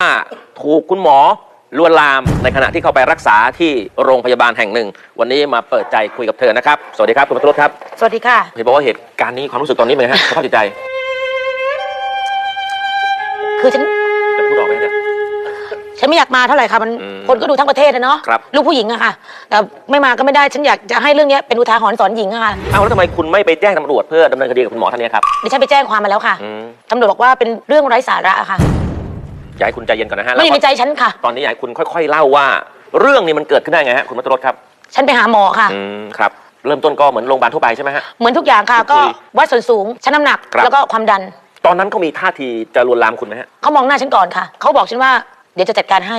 ว่าถูกคุณหมอลวนลามในขณะที่เข้าไปรักษาที่โรงพยาบาลแห่งหนึ่ง วันนี้มาเปิดใจคุยกับเธอนะครับ สวัสดีครับคุณมัทรสครับสวัสดีค่ะเห็นบอกว่าเหตุการณ์นี้ความรู้สึกตอนนี้เป็นไงฮะสภาพจิตใจคือฉันจะพูดออกไหมเนี่ย ฉันไม่อยากมาเท่าไหร่ค่ะมันอืมคนก็ดูทั้งประเทศนะเนาะครับ ลูกผู้หญิงอะค่ะ แต่ไม่มาก็ไม่ได้ฉันอยากจะให้เรื่องเนี้ยเป็นอุทาหรณ์สอนหญิงอะค่ะเอ้าแล้วทำไมคุณไม่ไปแจ้งตำรวจเพื่อดำเนินคดีกับคุณหมอท่านนี้ครับดิฉันไปแจ้งความมาแล้วค่ะอืมตำรวจบอกว่าเป็นเรื่องไร้สาระอะค่ะ อยากให้คุณใจเย็นก่อนนะฮะไม่อยู่ในแล้วก็ใจฉันค่ะ ตอนนี้อยากให้คุณค่อย ๆ เล่าว่า เรื่องนี้มันเกิดขึ้นได้ไงฮะคุณมัทรสครับฉันไปหาหมอค่ะ อืมครับ เริ่มต้นก็เหมือนโรงพยาบาลทั่วไปใช่ไหมฮะ เหมือนทุกอย่างค่ะคุก็ยวัดส่วนสูงชั่นน้ำหนักครับ แล้วก็ความดันตอนนั้นเขามีท่าทีจะลวนลามคุณไหมฮะเขามองหน้าฉันก่อนค่ะเขาบอกฉันว่าเดี๋ยวจะจัดการให้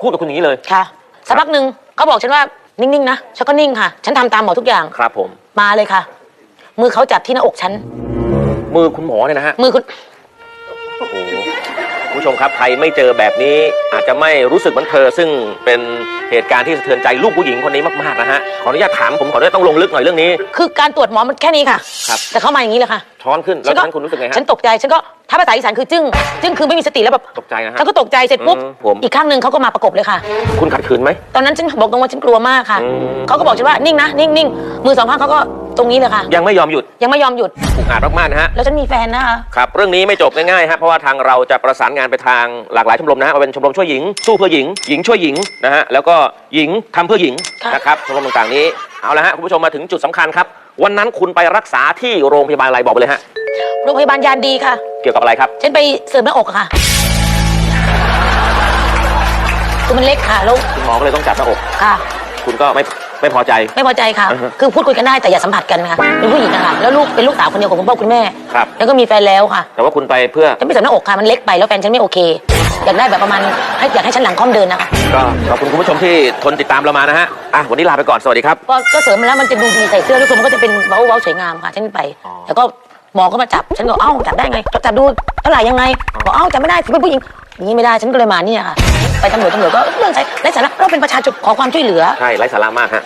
พูดกับคุณอย่างนี้เลยค่ะสักพักหนึ่งเขาบอกฉันว่านิ่งๆนะฉันก็นิ่งค่ะ ฉันทำตามหมอทุกอย่างครับผม มาเลยค่ะ มือเขาจับที่หน้าอกฉันมือคุณหมอเนี่ยนะฮะมือคุณโอ้โห คุณผู้ชมครับใครไม่เจอแบบนี้อาจจะไม่รู้สึกเหมือนเธอ ซึ่งเป็นเหตุการณ์ที่สะเทือนใจลูกผู้หญิงคนนี้มากๆนะฮะขออนุญาตถามผมขออนุญาตต้องลงลึกหน่อยเรื่องนี้ คือการตรวจหมอมันแค่นี้ค่ะ ครับ แต่เขามาอย่างนี้เลยค่ะ ช้อนขึ้นแล้วตอนนั้นคุณรู้สึกไงฮะ ฉันตกใจฉันก็ถ้าภาษาอีสานคือจึ้งจึ้งคือไม่มีสติแล้วแบบตกใจนะฮะฉันก็ตกใจเสร็จปุ๊บอืมผม อีกข้างหนึ่งเขาก็มาประกบเลยค่ะ คุณขัดขืนไหม ตอนนั้นฉันบอกตรงว่าฉันกลัวมากค่ะอืม เขาก็บอกฉันว่านิ่งนะนิ่งนิ่งมือสองข้างเขาก็ ตรงนี้เลยค่ะ ยังไม่ยอมหยุดยังไม่ยอมหยุด อุกอาจมากๆนะฮะ แล้วฉันมีแฟนนะคะ ครับ เรื่องนี้ไม่จบง่ายๆครับเพราะว่าทางเราจะประสานงานไปทางหลากหลายชมรมนะฮะว่าเป็นชมรมช่วยหญิง สู้เพื่อหญิง หญิงช่วยหญิงนะฮะ แล้วก็หญิงทำเพื่อหญิงนะครับ ชมรมต่างๆนี้ เอาละฮะคุณผู้ชมมาถึงจุดสำคัญครับ วันนั้นคุณไปรักษาที่โรงพยาบาลอะไรบอกไปเลยฮะ โรงพยาบาลยานดีค่ะ เกี่ยวกับอะไรครับ ฉันไปเสริมหน้าอกอะค่ะคือมันเล็กค่ะแล้วคุณหมอก็เลยต้องจับหน้าอก ค่ะ คุณก็ไม่ ไม่พอใจ ไม่พอใจค่ะอือฮึคือพูดคุยกันได้แต่อย่าสัมผัสกันค่ะเป็นผู้หญิงอะค่ะแล้วลูกเป็นลูกสาวคนเดียวของคุณพ่อคุณแม่ ครับ แล้วก็มีแฟนแล้วค่ะ แต่ว่าคุณไปเพื่อฉันไม่เสริมหน้าอกค่ะมันเล็กไปแล้วแฟนฉันไม่โอเค อยากได้แบบประมาณให้อยากให้ฉันหลังค่อมเดินนะคะก็ขอบคุณคุณผู้ชมที่ทนติดตามเรามานะฮะอะวันนี้ลาไปก่อนสวัสดีครับ ก็ก็เสริมมาแล้วมันจะดูดีใส่เสื้อทุกคนมันก็จะเป็นเว้าเว้าสวยงามค่ะฉันไป อ๋อ แล้วก็หมอก็มาจับฉันก็เอ้าจับได้ไงจับดูเท่าไหร่ยังไงบอกเอ้าจับไม่ได้ฉันเป็นผู้หญิงอย่างนี้ไม่ได้ฉันก็เลยมาเนี่ยค่ะ ไปตำรวจตำรวจก็เรื่องใช้ไร้สาระเราเป็นประชาชนขอความช่วยเหลือ ใช่ไร้สาระมากฮะ